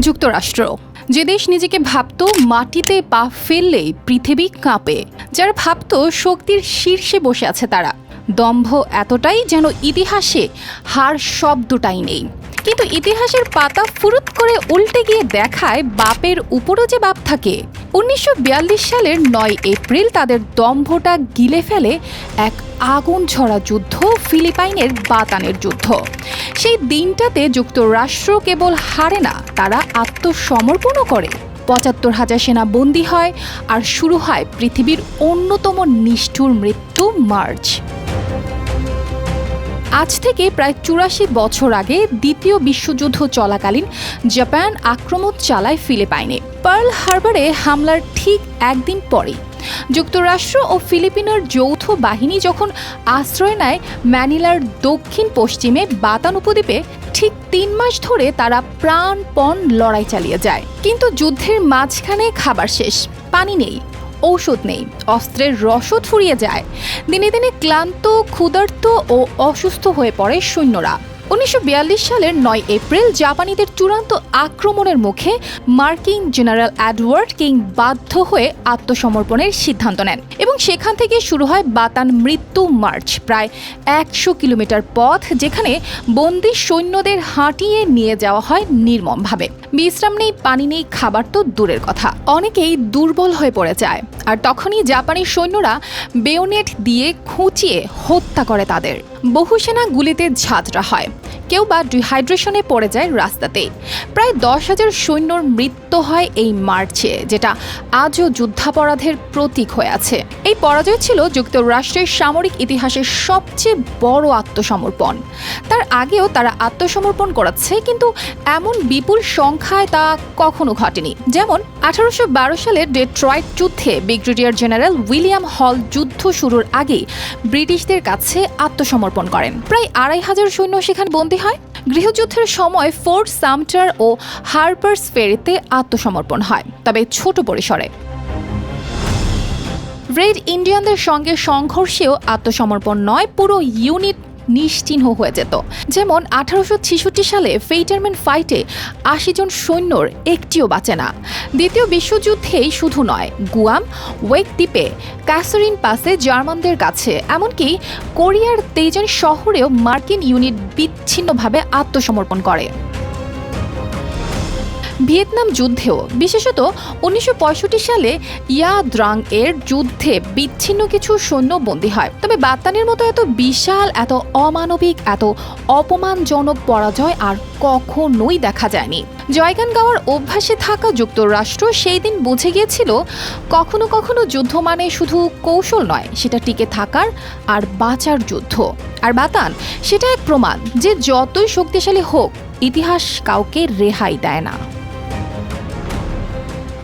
যুক্তরাষ্ট্র। যে দেশ নিজেকে ভাবত মাটিতে পা ফেললেই পৃথিবী কাঁপে, যারা ভাবত শক্তির শীর্ষে বসে আছে তারা। দম্ভ এতটাই যেন ইতিহাসে হার শব্দটাই নেই। কিন্তু ইতিহাসের পাতা ফুরুত করে উল্টে গিয়ে দেখায় বাপের উপরও যে বাপ থাকে। উনিশশো বিয়াল্লিশ সালের নয় এপ্রিল তাদের দম্ভটা গিলে ফেলে এক আগুন ঝরা যুদ্ধ, ফিলিপাইনের বাতানের যুদ্ধ। সেই দিনটাতে যুক্তরাষ্ট্র কেবল হারে না, তারা আত্মসমর্পণও করে। পঁচাত্তর হাজার সেনা বন্দী হয় আর শুরু হয় পৃথিবীর অন্যতম নিষ্ঠুর মৃত্যু মার্চ। আজ থেকে প্রায় চুরাশি বছর আগে দ্বিতীয় বিশ্বযুদ্ধ চলাকালীন জাপান আক্রমণ চালায় ফিলিপাইনে। পার্ল হারবারে হামলার ঠিক একদিন পরে যুক্তরাষ্ট্র ও ফিলিপিনোর যৌথ বাহিনী যখন আশ্রয় নেয় ম্যানিলার দক্ষিণ পশ্চিমে বাতান উপদ্বীপে ঠিক তিন মাস ধরে তারা প্রাণপণ লড়াই চালিয়ে যায়। কিন্তু যুদ্ধের মাঝখানে খাবার শেষ, পানি নেই। ঔষধ নেই, অস্ত্রের রসদ ফুরিয়ে যায়। দিনে দিনে ক্লান্ত, ক্ষুধার্ত ও অসুস্থ হয়ে পড়ে সৈন্যরা। উনিশশো বিয়াল্লিশ সালের নয় এপ্রিল জাপানিদের চূড়ান্ত আক্রমণের মুখে মার্কিন জেনারেল অ্যাডওয়ার্ড কিং বাধ্য হয়ে আত্মসমর্পণের সিদ্ধান্ত নেন এবং সেখান থেকে শুরু হয় বাতান মৃত্যু মার্চ, প্রায় একশো কিলোমিটার পথ যেখানে বন্দি সৈন্যদের হাঁটিয়ে নিয়ে যাওয়া হয় নির্মমভাবে। বিশ্রাম নেই, পানি নেই, খাবার তো দূরের কথা। অনেকেই দুর্বল হয়ে পড়ে যায়। আর তখনই জাপানি সৈন্যরা বেওনেট দিয়ে খুঁচিয়ে হত্যা করে তাদের। বহু সেনা গুলিতে ঝাঁঝরা হয়। কেউ বা ডিহাইড্রেশনে পড়ে যায় রাস্তাতেই প্রায় দশ হাজার সৈন্যর মৃত্যু হয় এই মার্চে, যেটা আজও যুদ্ধাপরাধের প্রতীক হয়ে আছে। এই পরাজয় ছিল যুক্তরাষ্ট্রের সামরিক ইতিহাসের সবচেয়ে বড় আত্মসমর্পণ। তার আগেও তারা আত্মসমর্পণ করাচ্ছে কিন্তু এমন বিপুল সংখ্যায় তা কখনো ঘটেনি। যেমন, আঠারোশো বারো সালের ডেট্রয়েট যুদ্ধে ব্রিগেডিয়ার জেনারেল উইলিয়াম হল যুদ্ধ শুরুর আগে ব্রিটিশদের কাছে আত্মসমর্পণ করেন। প্রায় আড়াই হাজার সৈন্য সেখানে বন্দী হয়? গৃহযুদ্ধের সময় ফোর্ট সামটার ও হার্পার্স ফেরিতে আত্মসমর্পণ হয়, তবে ছোট পরিসরে। রেড ইন্ডিয়ানদের সঙ্গে সংঘর্ষেও আত্মসমর্পণ নয়, পুরো ইউনিট নিশ্চিহ্ন হয়ে যেত। যেমন আঠারোশো সালে ফেইটারম্যান ফাইটে আশি জন সৈন্যর একটিও বাঁচে না। দ্বিতীয় বিশ্বযুদ্ধেই শুধু নয়, গুয়াম, ওয়েক দ্বীপে, ক্যাসারিন পাসে জার্মানদের কাছে, এমনকি কোরিয়ার তেইজন শহরেও মার্কিন ইউনিট বিচ্ছিন্নভাবে আত্মসমর্পণ করে। ভিয়েতনাম যুদ্ধেও, বিশেষত উনিশশো পঁয়ষট্টি সালে ইয়া দ্রাং এর যুদ্ধে বিচ্ছিন্ন কিছু সৈন্য বন্দী হয়। তবে বাত্তানের মতো এত বিশাল, এত অমানবিক, এত অপমানজনক পরাজয় আর কখনোই দেখা যায়নি। জয়গান গাওয়ার অভ্যাসে থাকা যুক্তরাষ্ট্র সেই দিন বুঝে গিয়েছিল, কখনো কখনো যুদ্ধ মানে শুধু কৌশল নয়, সেটা টিকে থাকার আর বাঁচার যুদ্ধ। আর বাতান, সেটা এক প্রমাণ যে যতই শক্তিশালী হোক, ইতিহাস কাউকে রেহাই দেয় না।